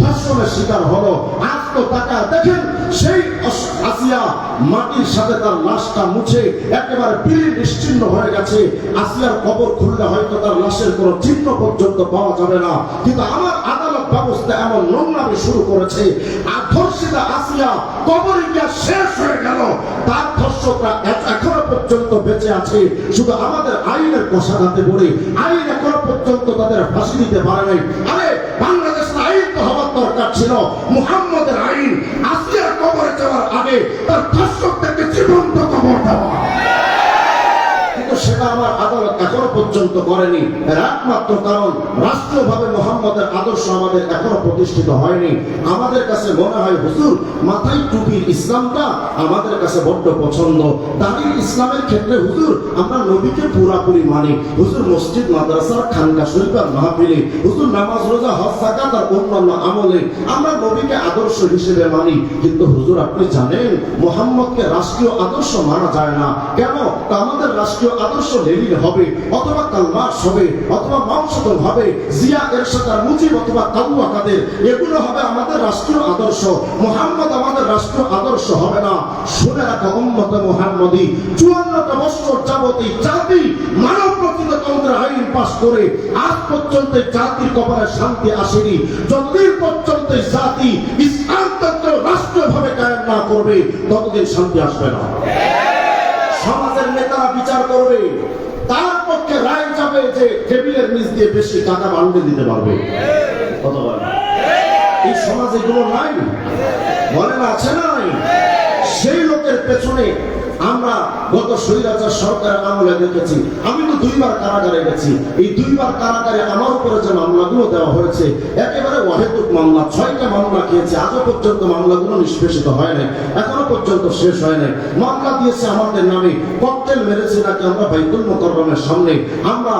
ধর্ষণের শিকার হলো। আজ তো টাকা দেখেন, সেই আসিয়া মাটির সাথে তার লাশটা মুছে একেবারে পিলি নিশ্চিন্ন হয়ে গেছে। আসিয়ার কবর খুললে হয়তো তার লাশের কোনো চিহ্ন পর্যন্ত পাওয়া যাবে না। কিন্তু আমার আদালত ব্যবস্থা এমন নোংরামি শুরু করেছে। আর ধর্ষিতা আসিয়া কবরে গিয়া শেষ হয়ে গেল। তার ধর্ষকরা এখনও পর্যন্ত বেঁচে আছে। শুধু আমাদের আইনের কষাঘাতে পড়ে আইন এখনও পর্যন্ত তাদের ফাঁসি দিতে পারে নাই। আরে ছিল মুহাম্মদের আইন আসিয়ার কবরে যাওয়ার আগে তার ধর্ষকদেরকে জীবন্ত কবর দেওয়া। কিন্তু সেটা আমার আদালত পর্যন্ত করেনি। এর একমাত্র কারণ, রাষ্ট্রভাবে মোহাম্মদের আদর্শ আমাদের এখনও প্রতিষ্ঠিত হয়নি। আমাদের কাছে মনে হয়, হুজুর, মাথায় টুপির ইসলামটা আমাদের কাছে বড্ড পছন্দ। দাঁড়িয়ে ইসলামের ক্ষেত্রে, হুজুর, আমরা নবীকে পুরাপুরি মানি। হুজুর, মসজিদ মাদ্রাসার খানকা শরীফার মাহফিলে। হুজুর, নামাজ, রোজা, হজ জাকাত আর অন্যান্য আমলে আমরা নবীকে আদর্শ হিসেবে মানি। কিন্তু হুজুর, আপনি জানেন, মোহাম্মদকে রাষ্ট্রীয় আদর্শ মানা যায় না। কেন? তা আমাদের রাষ্ট্রীয় আদর্শ লেনিন হবে। অথবা কালমার্স হবে অথবা মাউসদল হবে জিয়া এরশাদ আর মুজিব অথবা কাবুয়া কাদের এগুলো হবে আমাদের রাষ্ট্রীয় আদর্শ। মোহাম্মদ আমাদের রাষ্ট্রীয় আদর্শ হবে না। শুনে রাখা, উম্মত মোহাম্মদী, চুয়ান্নটা বছর যাবত জাতি, মানব প্রকৃততন্ত্রের আইন পাশ করে আজ পর্যন্ত জাতির কপালে শান্তি আসেনি। যতদিন পর্যন্ত জাতি ইসলামতন্ত্র রাষ্ট্রীয়ভাবে কায়েম না করবে, ততদিন শান্তি আসবে না। সমাজের নেতারা বিচার করবে। পক্ষে রায় চাপে যে টেবিলের নিচ দিয়ে বেশি টাকা বান্ডে দিতে পারবে। এই সমাজে কোনো নাই? বলেন আছে নাই? সেই লোকের পেছনে আমরা গত স্বৈরাচার সরকারের আমলে দেখেছি। আমি তো দুইবার কারাগারে গেছি। এই দুইবার কারাগারে আমার উপরে যে মামলাগুলো দেওয়া হয়েছে, একেবারে অহেতুক মামলা, ছয়টা মামলা খেয়েছে, আজও পর্যন্ত মামলাগুলো নিষ্পেষিত হয় নাই, এখনও পর্যন্ত শেষ হয় নাই। মামলা দিয়েছে আমাদের নামে, ককটেল মেরেছে নাকি আমরা বাইতুল মোকরমের সামনে? আমরা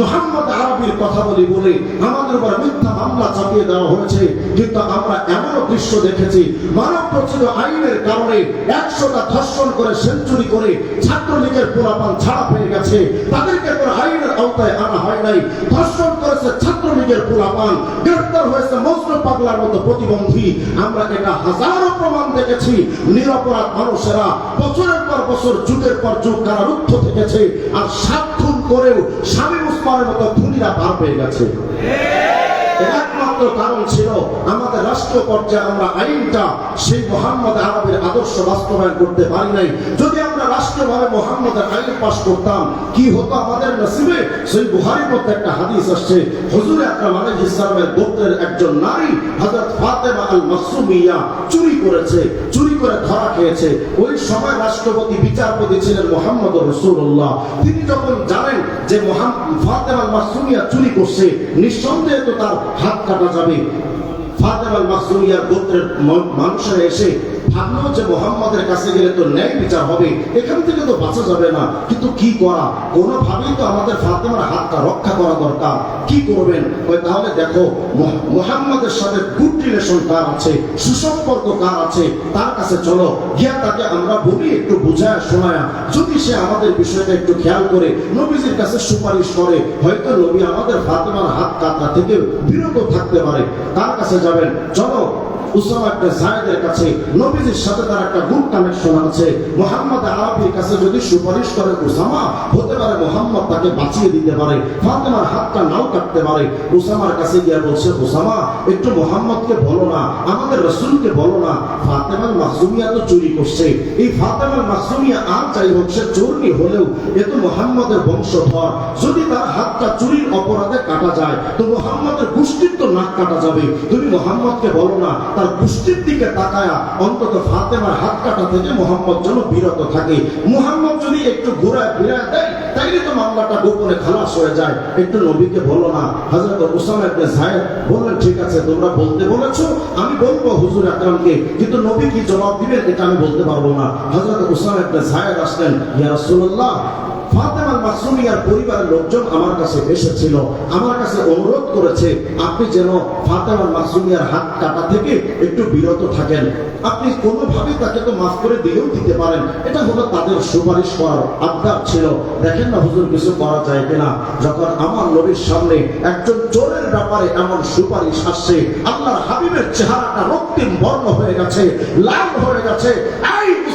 মোহাম্মদ আরবির কথা বলি বলে আমাদের উপর মিথ্যা মামলা চাপিয়ে দেওয়া হয়েছে। কিন্তু আমরা এমনও দৃশ্য দেখেছি, মানব প্রচিত আইনের কারণে একশোটা ধর্ষণ করে সেঞ্চুরি করে ছাত্রলীগের পোলাপান ছাড়া পেয়ে গেছে। তাদেরকে কোনো আইনের আওতায় আনা হয় নাই। ধর্ষণ করেছে ছাত্রলীগের পোলাপান গ্রেফতার হয়েছে মজনু পাগলার মতো প্রতিবন্ধী। আমরা এটা হাজারো প্রমাণ দেখেছি। নিরপরাধ মানুষেরা বছরের পর বছর যুগের পর যুগ কারারুদ্ধ থেকেছে আর সাত খুন করেও স্বামী উসমানের মতো খুনিরা পার পেয়ে গেছে। একমাত্র কারণ ছিল আমাদের রাষ্ট্র পর্যায়ে আমরা আইনটা সেই মোহাম্মদ আরবের আদর্শ বাস্তবায়ন করতে পারি নাই। যদি মোহাম্মদের আইন পাশ করতাম, কি হতো আমাদের নসিবে? সেই বুহারির মধ্যে একটা হাদিস আসছে। হুজুর ইসলামের গোত্রের একজন নারী ফাতেমা আল মাসুমিয়া চুরি করেছে, চুরি করে ধরা খেয়েছে। ওই সময় রাষ্ট্রপতি বিচারপতি ছিলেন মোহাম্মদ রসুল্লাহ তিনি যখন জানেন যে ফাতেমা আল মাসুমিয়া চুরি করছে, নিঃসন্দেহে তো তার হাত কাটা যাবে। ফাতেমা আল মাসুমিয়ার গোত্রের মানুষেরা এসে ভাবলো যে মোহাম্মদের কাছে গেলে তো ন্যায় বিচার হবে, এখান থেকে তো বাঁচা যাবে না। কিন্তু কি করা? কোনোভাবেই তো আমাদের ফাতেমার হাতটা রক্ষা করা দরকার। কি করবেন? ওই তাহলে দেখো মোহাম্মদের সাথে গুড রিলেশন কার আছে? সুসম্পর্ক কার আছে? তার কাছে চলো। গিয়া তাকে আমরা বলি, একটু বুঝায় শোনায়। যদি সে আমাদের বিষয়টা একটু খেয়াল করে, নবীজির কাছে সুপারিশ করে, হয়তো নবী আমাদের ফাতেমার হাত কাটা থেকে বিরত থাকতে পারে। তার কাছে যাবেন। চলো উসামা মোহাম্মদ আরবির আমাদের রসুলকে বলো না, ফাতেমার মাসুমিয়া তো চুরি করছে। এই ফাতেমার মাসুমিয়া আর যাই হোক, সে চোরনি হলেও এ তো মোহাম্মদের বংশধর। যদি তার হাতটা চুরির অপরাধে কাটা যায়, তো মোহাম্মদের গোষ্ঠীর তো নাক কাটা যাবে। তুমি মোহাম্মদকে বলো না তার গোষ্ঠীর দিকে তাকায়া অন্তত ফাতেমার হাত কাটা থেকে মোহাম্মদ যেন বিরত থাকে। মোহাম্মদ যদি একটু ঘুরায় ফিরায় দেয়, তাইলে তো মামলাটা গোপনে খালাস হয়ে যায়। একটু নবীকে বলো না, হযরত উসামা ইবনে যায়েদ বললেন, ঠিক আছে, তোমরা বলতে বলেছ, আমি বলব হুজুর আকরামকে, কিন্তু নবী কি জবাব দিবেন, এটা আমি বলতে পারব না। হযরত উসামা ইবনে যায়েদ আসলেন, ইয়া রাসূলুল্লাহ ফাতেমার মাসুমিয়ার পরিবারের লোকজন আমার কাছে এসেছিল, আমার কাছে অনুরোধ করেছে, আপনি যেন ফাতেমার মাসুমিয়ার হাত কাটা থেকে একটু বিরত থাকেন। আপনি কোনোভাবে তাকে তো মাফ করে দিলেও দিতে পারেন। এটা হলো তাদের সুপারিশ করার আবদার ছিল। দেখেন না হুজুর, কিছু করা যায় কিনা? যখন আমার নবীর সামনে একজন চোরের ব্যাপারে এমন সুপারিশ আসছে, আল্লাহর হাবিবের চেহারাটা রক্তিম বর্ণ হয়ে গেছে, লাল হয়ে গেছে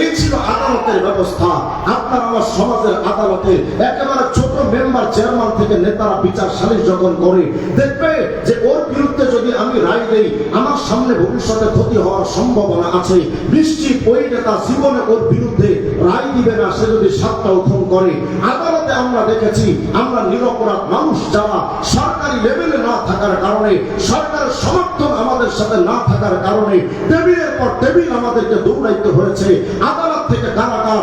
এই ছিল আদালতের ব্যবস্থা। আপনার আমার সমাজের আদালতে একেবারে ছোট মেম্বার চেয়ারম্যান থেকে নেতারা বিচার সালিশ যখন করে, দেখবে যে ওর বিরুদ্ধে যদি আমি রায় দেই, আমার সামনে ভবিষ্যতে ক্ষতি হওয়ার সম্ভাবনা আছে। নিশ্চিত ওই নেতা জীবনে ওর বিরুদ্ধে রায় দিবে না, সে যদি সাতটা উঠন করে। আদালতে আমরা দেখেছি, আমরা নিরপরাধ মানুষ যারা সরকারি লেভেলে না থাকার কারণে, সরকারের সমর্থন আমাদের সাথে না থাকার কারণে, টেবিলের পর টেবিল আমাদেরকে দৌড়াইতে হয়েছে, আদালত থেকে কারাগার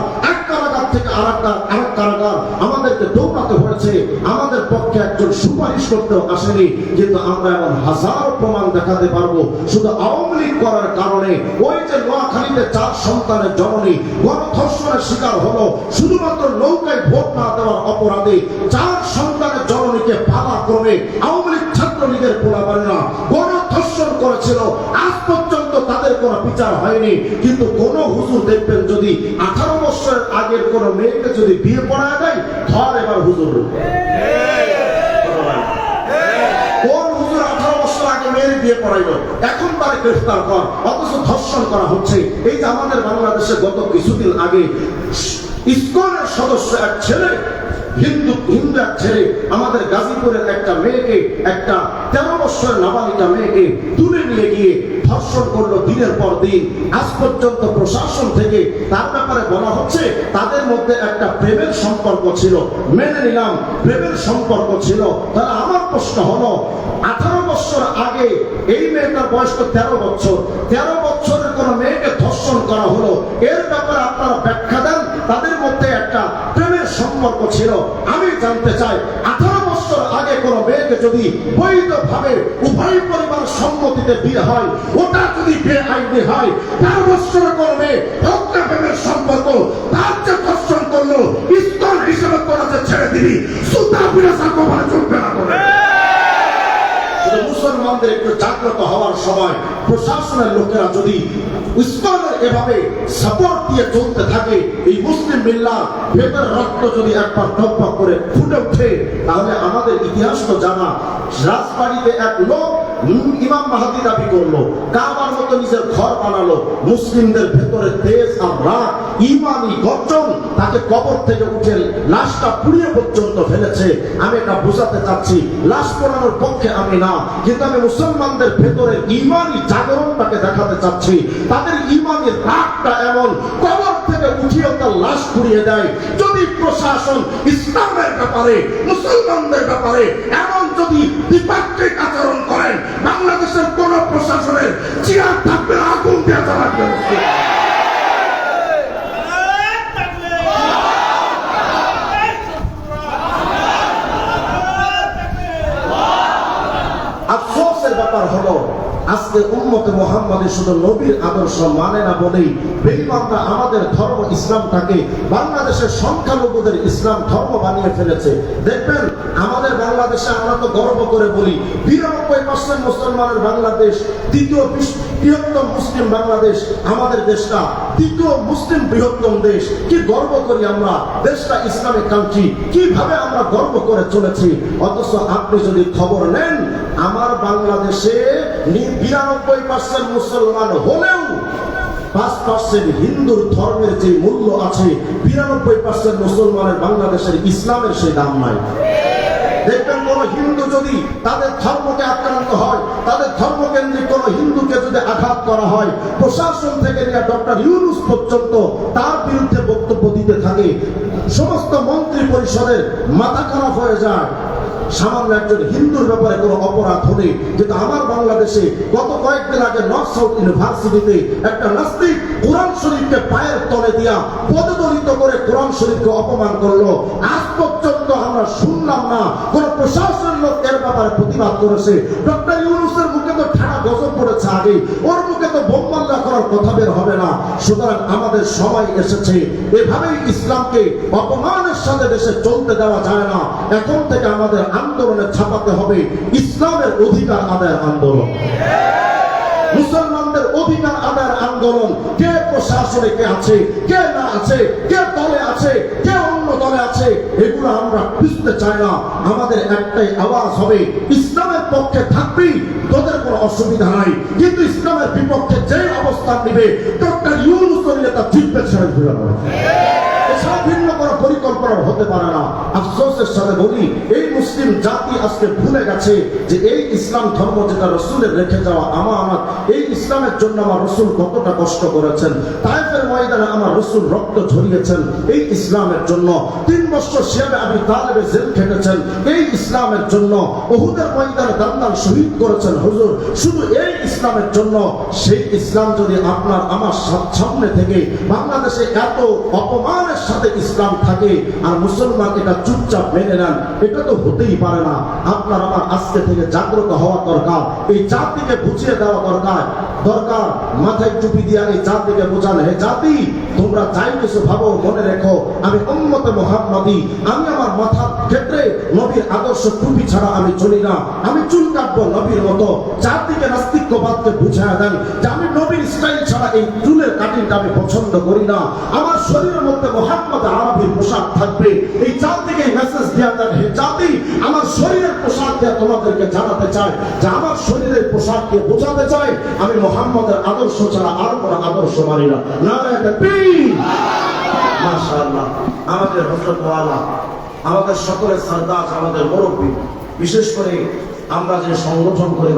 আরেকটা আরেক কারাগার আমাদেরকে দৌড়াতে হয়েছে। আমাদের পক্ষে একজন সুপারিশ করতেও আসেনি। কিন্তু আমরা এমন হাজারো প্রমাণ দেখাতে পারব। শুধু আওয়ামী লীগ করার কারণে ওই যে নোয়াখালীতে চার সন্তানের জননী গণধর্ষণের শিকার হলো, শুধুমাত্র নৌকায় ভোট না দেওয়ার অপরাধে চার সন্তানের জননীকে পালাক্রমে আওয়ামী লীগ ছাত্রলীগের পোলাবারেরা গণধর্ষণ করেছিল। আজ কোনো বিচার হয়নি, কিন্তু কোন হুজুর দেখবেন যদি আঠারো বছরের আগের কোন মেয়েকে যদি বিয়ে ধর এবার হুজুর কর হচ্ছে। এই আমাদের বাংলাদেশে গত কিছুদিন আগে সদস্য এক ছেলে হিন্দু এক ছেলে আমাদের গাজীপুরের একটা মেয়েকে, একটা তেরো বছরের নাবালিকা মেয়েকে তুলে নিয়ে গিয়ে ধর্ষণ করল দিনের পর দিন। আজ পর্যন্ত প্রশাসন থেকে তার ব্যাপারে বলা হচ্ছে, তাদের মধ্যে একটা প্রেমের সম্পর্ক ছিল। মেনে নিলাম, প্রেমের সম্পর্ক ছিল। তাহলে আমার প্রশ্ন হলো, আঠারো বছর আগে এই মেয়েটার বয়স তো তেরো বছর। তেরো বছরের কোন মেয়েকে ধর্ষণ করা হলো। এর ব্যাপারে আপনারা ব্যাখ্যা দেন। তাদের মধ্যে একটা সম্পর্ক ছিল। আমি জানতে চাই, আঠারো বছর আগে কোন মেয়েকে যদি বৈধভাবে উভয় পরিবার সম্মতিতে বিয়ে হয়, ওটা যদি বেআইনি হয় তার বছর কোন মেয়ে প্রেমের সম্পর্ক তার যে ধর্ষণ করল স্তর হিসেবে তোরা যে ছেড়ে দিবি। সুতা বিরাসা করে শুধু মুসলমানদের একটু জাগ্রত হওয়ার সময় প্রশাসনের লোকেরা যদি এভাবে সাপোর্ট দিয়ে চলতে থাকে, এই মুসলিম মিল্লার ভেতর রক্ত যদি একবার করে ফুটে ওঠে, তাহলে আমাদের ইতিহাস তো জানা, রাজবাড়িতে এক লোক ইমাম দাবি করল, কাবার মতো নিজের ঘর বানালো, মুসলিমদের ভেতরে তেজ আর রাগ, ইমানি গর্জন তাকে কবর থেকে উঠে লাশটা পুড়িয়ে পর্যন্ত ফেলেছে। আমি এটা বোঝাতে চাচ্ছি, লাশ পোড়ানোর পক্ষে আমি না, কিন্তু আমি মুসলমানদের ভেতরে ইমানি জাগরণটাকে দেখাতে চাচ্ছি। তাদের ইমানি রাগটা এমন, কবর থেকে উঠিয়ে তার লাশ পুড়িয়ে দেয়। যদি প্রশাসন ইসলামের ব্যাপারে, মুসলমানদের ব্যাপারে এমন যদি দ্বিপাক্ষিক আচরণ করেন, বাংলাদেশের কোন প্রশাসনের চেয়ার থাকবে আগুন দিয়ে জ্বালাবে আফসোসের ব্যাপার হলো আজকে উম্মতে মোহাম্মদের শুধু নবীর আদর্শ মানে না বলেই বেইমানরা আমাদের ধর্ম ইসলামটাকে বাংলাদেশের সংখ্যালঘুদের ইসলাম ধর্ম বানিয়ে ফেলেছে। দেখবেন, আমাদের বাংলাদেশে আমরা তো গর্ব করে বলি, বিরানব্বই পার্সেন্ট মুসলমানের বাংলাদেশ, দ্বিতীয় বৃহত্তম মুসলিম বাংলাদেশ আমাদের দেশটা, দ্বিতীয় মুসলিম বৃহত্তম দেশ। কি গর্ব করি আমরা, দেশটা ইসলামিক কান্ট্রি কীভাবে আমরা গর্ব করে চলেছি? অথচ আপনি যদি খবর নেন, আমার বাংলাদেশে বিরানব্বই পার্সেন্ট মুসলমান হলেও পাঁচ পার্সেন্ট হিন্দুর ধর্মের যে মূল্য আছে, বিরানব্বই পার্সেন্ট মুসলমানের বাংলাদেশের ইসলামের সেই দাম নাই। দেখবেন কোন হিন্দু যদি তাদের ধর্মকে আক্রান্ত হয়, তাদের ধর্মকেন্দ্রিক কোন হিন্দুকে যদি আঘাত করা হয়, প্রশাসন থেকে নিয়ে ডক্টর ইউনুস পর্যন্ত তার বিরুদ্ধে বক্তব্য দিতে থাকে, সমস্ত মন্ত্রী পরিষদের মাথা খারাপ হয়ে যায়। সামান্য একজন হিন্দুর ব্যাপারে কোনো অপরাধ হলে কিন্তু আমার বাংলাদেশে গত কয়েকদিন আগে নর্থ সাউথ ইউনিভার্সিটিতে একটা নাস্তিক কোরআন শরীফকে পায়ের তলে দিয়া পদদলিত করে কোরআন শরীফকে অপমান করল। আজ পর্যন্ত আমরা শুনলাম না, কোন প্রশাসনের লোক এর ব্যাপারে প্রতিবাদ করেছে। ডক্টর ঠাড়া গজব পড়েছে আগে ওর মুখে তো করার কথা বের হবে না। সুতরাং আমাদের এসেছে। এভাবেই ইসলামকে অপমানের সাথে দেশে চলতে দেওয়া যায় না। এখন থেকে আমাদের আন্দোলনে ছাপাতে হবে ইসলামের অধিকার আদায়ের আন্দোলন। মুসলমানদের অধিকার আদায়ের আন্দোলন। কে প্রশাসনে কে আছে, কে না আছে, কে দলে আছে, কে অন্য দলে আছে, এগুলো আমরা বুঝতে চাই না। আমাদের একটাই আওয়াজ হবে ইসলামের পক্ষে থাকবি, তোদের কোনো অসুবিধা নাই। কিন্তু ইসলামের বিপক্ষে যে অবস্থান নিবে, ডক্টর ইউনুস নিলে তার জিতবে ছেড়ে ঘুরে আমার ইসলামের জন্য। তিন বছর শিয়াবে জেল খেটেছেন, এই ইসলামের জন্য। ওহুদের ময়দানে দান্দান শহীদ করেছেন হুজুর। শুধু এই ইসলামের জন্য, সেই ইসলাম যদি আপনার আমার সামনে থেকে বাংলাদেশে এত অপমানের সাথে ইসলাম থাকে আর মুসলমান এটা চুপচাপ মেনে নেন, এটা তো হতেই পারে না। আপনার আমার আজকে থেকে জাগ্রত হওয়া দরকার, এই জাতিকে বুঝিয়ে দেওয়া দরকার। দরকার, মাথায় টুপি দিয়া এই জাতিকে বোঝান। হে জাতি, তোমরা যাই কিছু ভাবো, মনে রেখো, আমি উম্মতে মোহাম্মদী, আমি আমার মাথার ক্ষেত্রে নবীর আদর্শ টুপি ছাড়া আমি চলি না। আমি চুল কাটবো নবীর মতো। জাতিকে নাস্তিক্যবাদকে বুঝায় দেন যে আমি নবীর স্টাইল ছাড়া এই চুলের কাটিংটা আমি পছন্দ করি না। আমার শরীরের মধ্যে পোশাক থাকবে। এই জাতিকে মেসেজ দেওয়া জাতি, আমার শরীরের পোশাক দিয়ে তোমাদেরকে জানাতে যে আমার শরীরের পোশাককে বোঝাতে আমি মোহাম্মদের আদর্শ ছাড়া আর কোনো আদর্শ মানি না। মাশাআল্লাহ। আমাদের হজরতওয়ালা আমাদের সকলের সর্দার, আমাদের মুরব্বী, বিশেষ করে আমরা যে সংগঠন করি